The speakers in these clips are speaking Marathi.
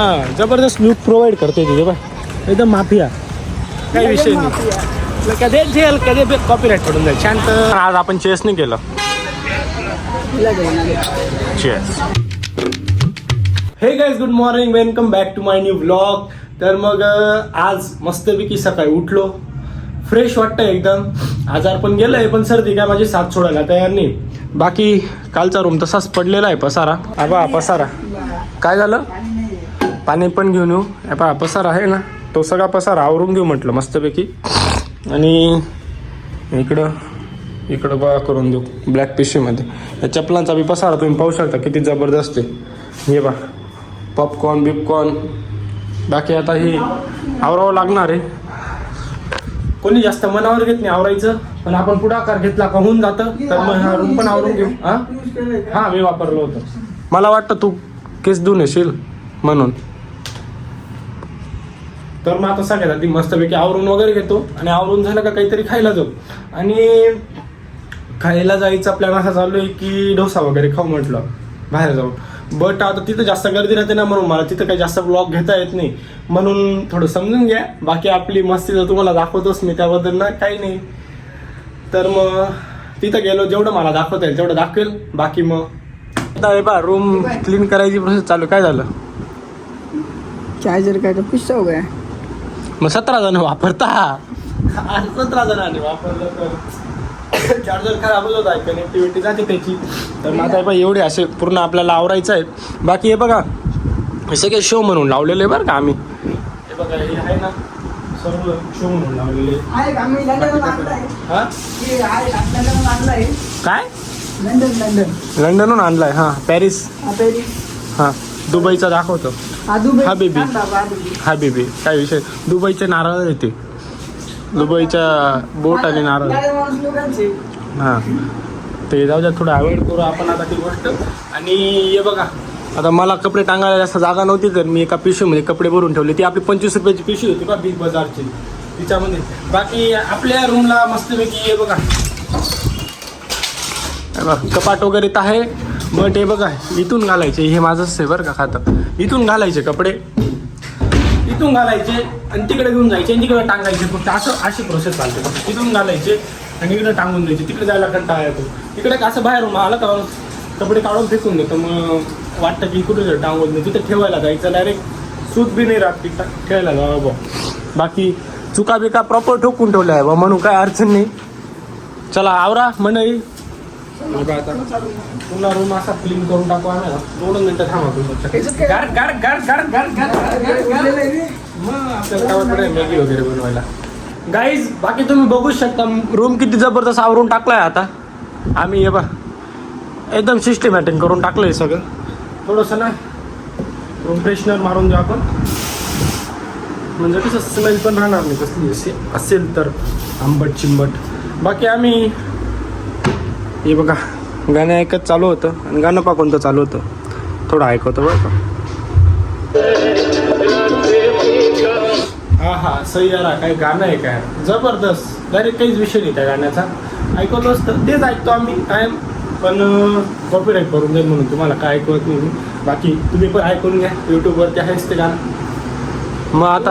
हा जबरदस्त लुक प्रोव्हाइड करते तिथे बा एकदम माफिया काही विषय नाही. कधी जेल कधी कॉपीराईट पडून जाईल. शांत. आज आपण चेस नाही केलं. Chess hey guys good morning welcome back to my new blog तर मग आज मस्तपैकी सकाळी उठलो. फ्रेश वाटतं एकदम. आजार पण गेलंय पण सर्दी काय माझी साथ सोडायला तयार नाही. बाकी कालचा रूम तसाच पडलेला आहे पसारा. आबा पसारा. काय झालं? पाणी पण घेऊन येऊ. आबा पसारा आहे ना? तो सगळा पसारा आवरून घेऊ म्हटलं मस्तपैकी. आणि इकडं इकडं गोळा करून देऊ ब्लॅक पिशवीमध्ये या चपलांचा बी पसारा तुम्ही पाहू शकता किती जबरदस्त आहे. हे बा पॉपकॉर्न बिपकॉर्न बाकी आता हे आवरावं लागणार आहे. कोणी जास्त मनावर घेत नाही आवरायचं पण आपण पुढाकार घेतला का होऊन जातं तर मग हा रूम पण आवरून घेऊ. हां? हां मी वापरलो होतं. मला वाटतं तू केस देऊन येशील म्हणून. तर मग आता सगळ्यात आधी मस्तपैकी आवरून वगैरे घेतो आणि आवरून झालं का काहीतरी खायला जाऊ. आणि खायला जायचा प्लॅन असा चालू आहे की डोसा वगैरे खाऊ म्हटलं बाहेर जाऊन. बट आता तिथं जास्त गर्दी राहते ना म्हणून मला तिथं काही जास्त ब्लॉग घेता येत नाही. म्हणून थोडं समजून घ्या. बाकी आपली मस्ती तर तुम्हाला दाखवतोच मी त्याबद्दल ना काही नाही. तर मग तिथं गेलो जेवढं मला दाखवता येईल तेवढं दाखवेल. बाकी मग आता हे बा रूम क्लीन करायची प्रोसेस चालू. काय झालं? चार्जर काय पिस्सा हो मग सतरा जण वापरता. सतरा जणांनी वापरलं तर चार्जर खराबच होता कनेक्टिव्हिटी जाते त्याची. तर मग आता हे एवढे असे पूर्ण आपल्याला आवरायचं आहे. बाकी हे बघा हे सगळे शो म्हणून लावलेले आहे बरं का आम्ही. हे बघा हे आहे ना सर्व शो म्हणून लावलेले. आहे हा? हे आहे. काय? London London. लंडनहून आणलाय हा. पॅरिस. हा पॅरिस. हा. दुबईचा दाखवतो. हा दुबई बेबी. हा, बेबी. हा बेबी. काय विषय? दुबईचे नारळ येते. दुबईच्या बोट आणि नारळ. हा ते जाऊ द्या थोडं अवॉइड करू आपण आता ती गोष्ट. आणि हे बघा आता मला कपडे टांगायला जास्त जागा नव्हती तर मी एका पिशवीमध्ये कपडे भरून ठेवले. ती आपली पंचवीस रुपयाची पिशवी होती का बिग बाजारची तिच्यामध्ये. बाकी आपल्या रूमला मस्तपैकी हे बघा, कपाट वगैरे तर आहे. बट हे बघा इथून घालायचे हे माझंच आहे बरं का खातं. इथून घालायचे कपडे. इथून घालायचे आणि तिकडे घेऊन जायचे आणि तिकडे टांगायचे फक्त. असं अशी प्रोसेस चालते. तिथून घालायचे आणि इकडे टांगून द्यायचे. तिकडे जायला कंटाळा येतो. तिकडे का असं बाहेर आलं का कपडे काढून फेकून देतो. मग वाटतं की कुठे टांगून दे तिथे ठेवायला जायचं डायरेक्ट सूत बी नाही राहत तिथं. ठेवायला जावं बा बाकी चुका बिका प्रॉपर ठोकून ठेवल्या आहे बा म्हणून काय अडचण नाही. चला आवरा मंडळी म्हणजे तुला रूम असा क्लीन करून टाकू आम्ही. दोन मिनिटं थांबा तुम्ही मॅगी वगैरे बनवायला. गाईज बाकी तुम्ही बघू शकता रूम किती जबरदस्त आवरून टाकलाय आता. आम्ही हे बा एकदम सिस्टमॅटिक करून टाकलं आहे सगळं. थोडंसं ना रूम फ्रेशनर मारून देऊ आपण. म्हणजे कसं स्मेल पण राहणार नाही कसली असेल तर आंबट चिंबट. बाकी आम्ही हे बघा गाणं ऐकत चालू होतं आणि गाणं पा कोणतं चालू होतं. थोडं ऐकवतो बरं का? हा हा सह्यारा काय गाणं आहे काय? जबरदस्त. डायरेक्ट काहीच विषय नाही त्या गाण्याचा. ऐकवतो असतं. तेच ऐकतो आम्ही कायम. पण कॉपीराईट करून जाईल म्हणून तुम्हाला काय ऐकवत नाही. बाकी तुम्ही पण ऐकून घ्या. यूट्यूबवरती आहेच ते गाणं. मग आता.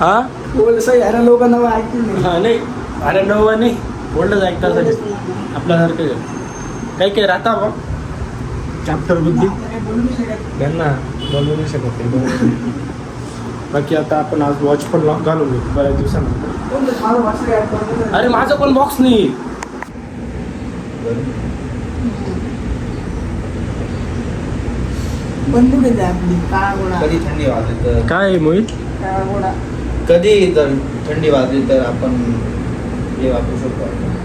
हा बोल सही आहे, लोकांना ऐकून नाही. हा नाही. अरे नवा नाही. ओल्डच ऐकतात सगळे आपल्यासारखे काही काही राहता बा चॅप्टर बुद्धी. त्यांना बोलू नाही शकत ते. बाकी आता आपण आज वॉच पण लॉक घालून घेऊ बऱ्याच दिवसानंतर. अरे माझं पण बॉक्स नाही. बंदूक येते आपली काळा घोडा. कधी थंडी वाजली तर? काय आहे मोहित? काळा घोडा. कधी जर थंडी वाजली तर आपण हे वापरू शकतो. आपण.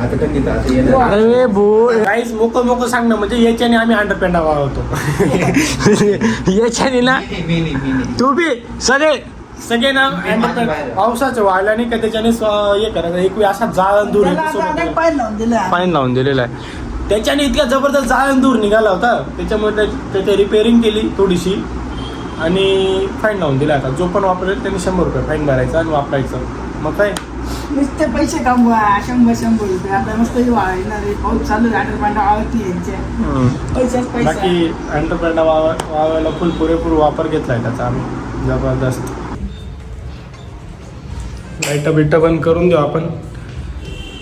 आता थंडी तर आता येणार. अरे भो काहीच मोकं मोकं सांग ना म्हणजे याच्याने आम्ही अंडरपॅन्डा होतो. याच्याने ना? मी नाही, मी नाही, मी नाही. तू बी सगळे. सगळे ना बाहेर. पावसाचं वाढला नाही का त्याच्याने स्व- हे करायचं एक वेळ असा जाळण दूर त्याला आता अनेक पाय लावून दिले. फाईन लावून दिलेला आहे. त्याच्याने इतका जबरदस्त जाळण दूर निघाला होता त्याच्यामुळे त्या- त्याची रिपेअरिंग केली थोडीशी. आणि फाईन लावून दिला आता. जो पण वापरेल त्यांनी शंभर रुपये फाईन भरायचा आणि वापरायचं. मग काय? नुसते पैसे कमवा शंभर शंभर रुपये. आता मस्त वाढणार आहे. पाऊस चालू पांडा आवडती यांच्या पैसाच पैसा. बाकी वावायला फुल पुरेपूर वापर घेतलाय त्याचा आम्ही. जबरदस्त. लाइट बिट्ट बंद करून देऊ आपण.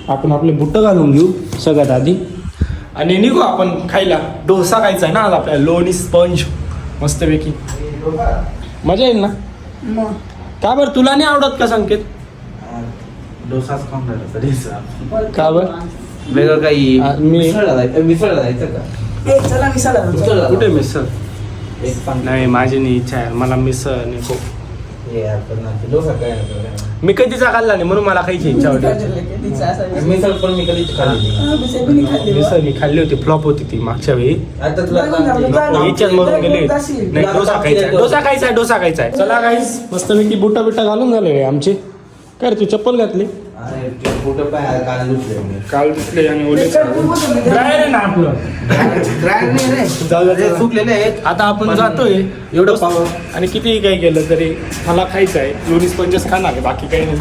आपण आपले बुट्ट घालून घेऊ सगळ्यात आधी. आणि निघू आपण खायला. डोसा खायचा आहे ना आज आपल्याला. लोणी स्पंज. मस्तपैकी. मजा येईल ना? मग. का बरं? तुला नाही आवडत का संकेत? डोसाच खाऊन राहिला तरी का बरं? वेगळं काही आ, मी- मिसळला जायचं मिसळला जायचं का? ए चला मिसाला मिसळला कुठे मिसळ? एक नाही माझी नाही इच्छा आहे. मला मिसळ नको हे यार, पण ना, ते डोसा काय आहे? मी कधीचा खाल्ला नाही म्हणून मला खायची इच्छा होती. मिसळ पण मी कधीच खाल्ली नाही. मिसळ मी खाल्ली. होती. फ्लॉप होती ती मागच्या वेळी. आता तुला बघून झालं, नको. बघून याच्यात मरून गेले. नाही डोसा खायचा आहे, डोसा खायचा आहे, डोसा खायचा आहे. चला काहीच मस्तपैकी बुटा बिटा घालून झाले आमचे. काय रे, तू चप्पल घातली? अरे, ते कुठं पाय काल दुसरे मी. काल दिसले आणि ओले Dry आहे ना आपलं? Drag नाही रे. जाऊ दे, ते जाऊ दे. सुकलेले आहेत. आता आपण पण जातोय. एवढं पाव आणि कितीही काही केलं तरी मला खायचं आहे. लोणी स्पंजच खाणार आहे बाकी काही नाही.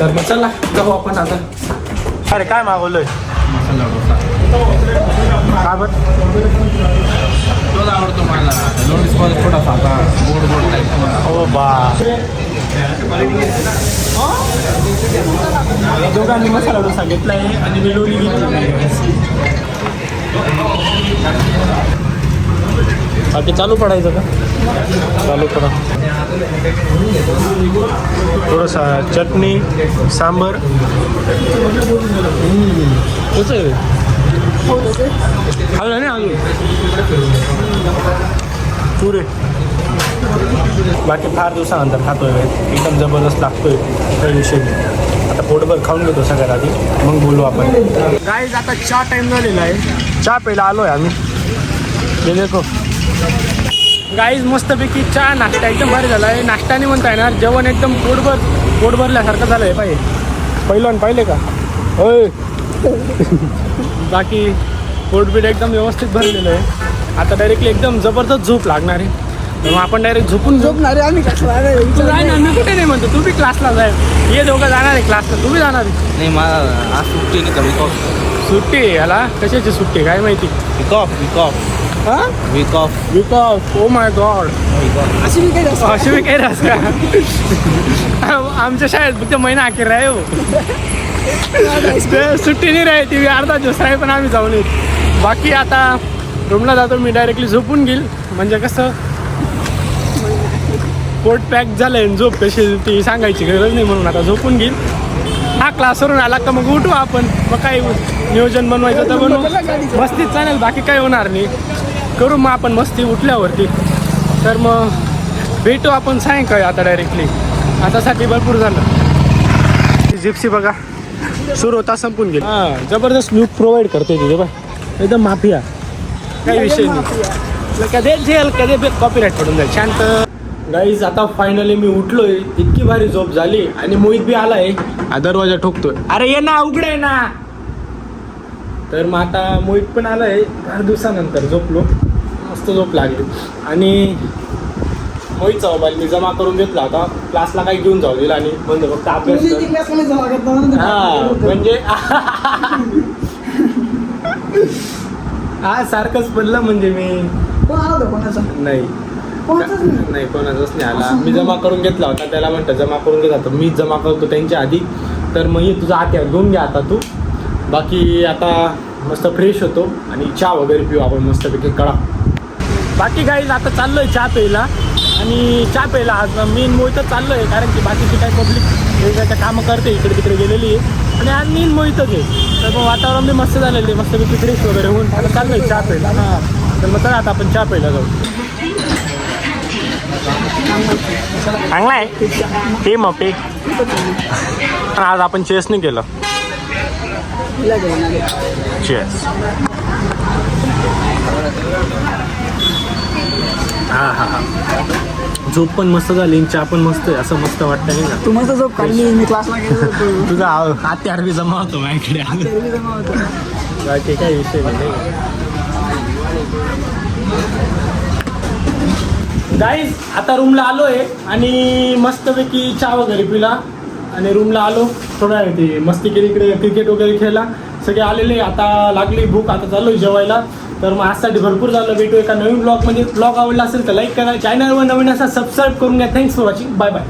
तर मग चला जाऊ आपण आता. अरे काय मागवलंय? काय बरं? तोच आवडतो मला. थोडासा आता गोड गोड टाईप हो बा. दोघांनी मसाला डोसा घेतलाय आणि मी लोणी घेतली बाकी चालू पडायचं का? चालू पडा. थोडंसा चटणी सांबर. हम्म, कसं आहे? खाल्लं नाही अजून? पुरे. बाकी फार दिवसानंतर खातोय एकदम जबरदस्त लागतोय काही विषय नाही. आता पोटभर खाऊन घेतो सगळ्यात आधी मग बोलू आपण. गाईज आता चहा टाईम झालेला आहे. चहा प्यायला आलो आहे आम्ही. हे देखो. गाईज मस्तपैकी चहा नाश्ता एकदम भारी झाला आहे नाश्त्याने म्हणता येणार जेवण एकदम पोटभर पोट भरल्यासारखं झालं आहे पाहिजे पहिलं पाहिले का? होय बाकी पोटबीट एकदम व्यवस्थित भरलेलं आहे. आता डायरेक्टली एकदम जबरदस्त झोप लागणार आहे. तर मग आपण डायरेक्ट झोपून झोप झोपणारे आम्ही कसला तू जाय ना मी कुठे नाही म्हणतो. तू बी क्लासला जाय. ये दोघं जाणार आहे क्लासला तू बी जाणार आहे. नाही मला आज सुट्टी नाही का वीक ऑफ सुट्टी आहे याला? कशाची सुट्टी काय माहिती? वीक ऑफ वीक ऑफ हा? Week off because oh my God week off अशी मी काही असं अशी मी काही राहस का आमच्या शाळेत फक्त महिना अखेर आहे हो. ते सुट्टी नाही राहते मी अर्धा दिवस आहे पण आम्ही जाऊन येत बाकी आता रूमला जातो मी डायरेक्टली झोपून घेईल. म्हणजे कसं पोट पॅक झालं आहे झोप कशी ती सांगायची गरज नाही म्हणून आता झोपून घेईल हा क्लासवरून आला का मग उठू आपण. मग काय नियोजन बनवायचं तर बनवू. मस्तीत चालेल बाकी काही होणार नाही. करू मग आपण मस्ती उठल्यावरती. तर मग भेटू आपण सायंकाळी आता डायरेक्टली आतासाठी भरपूर झालं. जिप्सी बघा. सुरू होता संपून गेली. हां जबरदस्त लुक प्रोव्हाइड करते तिथे बा एकदम माफिया. काही विषय नाही. कधी झेल कधी कॉपीराईट पडून जाईल. शांत. गाईज आता फायनली मी उठलोय. इतकी भारी झोप झाली आणि मोहित बी आलाय. हा दरवाजा ठोकतोय. अरे ये ना उघडे ना. तर मग आता मोहित पण आलाय. फार दिवसानंतर झोपलो. मस्त झोप लागली. आणि मोहितचा मोबाईल मी जमा करून घेतला होता. क्लासला काही घेऊन जाऊ दिला आणि बंद फक्त अभ्यास हा म्हणजे हा सारखंच पडलं म्हणजे मी नाही. कोणाचाच नाही. नाही कोणाचाच नाही. आला. मी जमा करून घेतला होता त्याला म्हणतं जमा करून घेत होतो मी जमा करतो त्यांच्या आधी. तर मग हे तुझा आत्या घेऊन घ्या आता तू. बाकी आता मस्त फ्रेश होतो. आणि चहा वगैरे पिऊ आपण मस्तपैकी. कडा बाकी काही आता चाललोय चहा प्यायला. आणि चहा प्यायला आज मेन मोहितच चाललोय कारण की बाकीची काही पब्लिक वेगवेगळ्या कामं करते इकडे तिकडे गेलेली आहे. आणि आज मेन मोहितच आहे. तर मग वातावरण बी मस्त झालेलं आहे. मस्तपैकी फ्रेश वगैरे होऊन आता चाललोय चहा प्यायला. हां. तर मग चला आता आपण चहा प्यायला जाऊ. चांगला आहे. पे मग पे. आज आपण चेस नाही केलं. चेस हा हा हा. झोप पण मस्त झाली चहा पण मस्त आहे असं मस्त वाटतं नाही का तू मस्त झोप काढली मी क्लासला गेलो तुझा हाती आरबी जमा होतो माझ्याकडे. जमा होतो. काही विषय नाही. गाईज आता रूमला आलो आहे आणि मस्तपैकी चहा वगैरे पिला. आणि रूमला आलो. थोडा ते मस्ती केली इकडे क्रिकेट वगैरे खेळला. सगळे आलेले आता लागली भूक आता चाललो जेवायला. तर मग आजसाठी भरपूर झालं. भेटू एका नवीन ब्लॉग म्हणजे ब्लॉग आवडला असेल तर लाईक करा. चॅनलवर नवीन असा सबस्क्राईब करून घ्या. Thanks for watching bye bye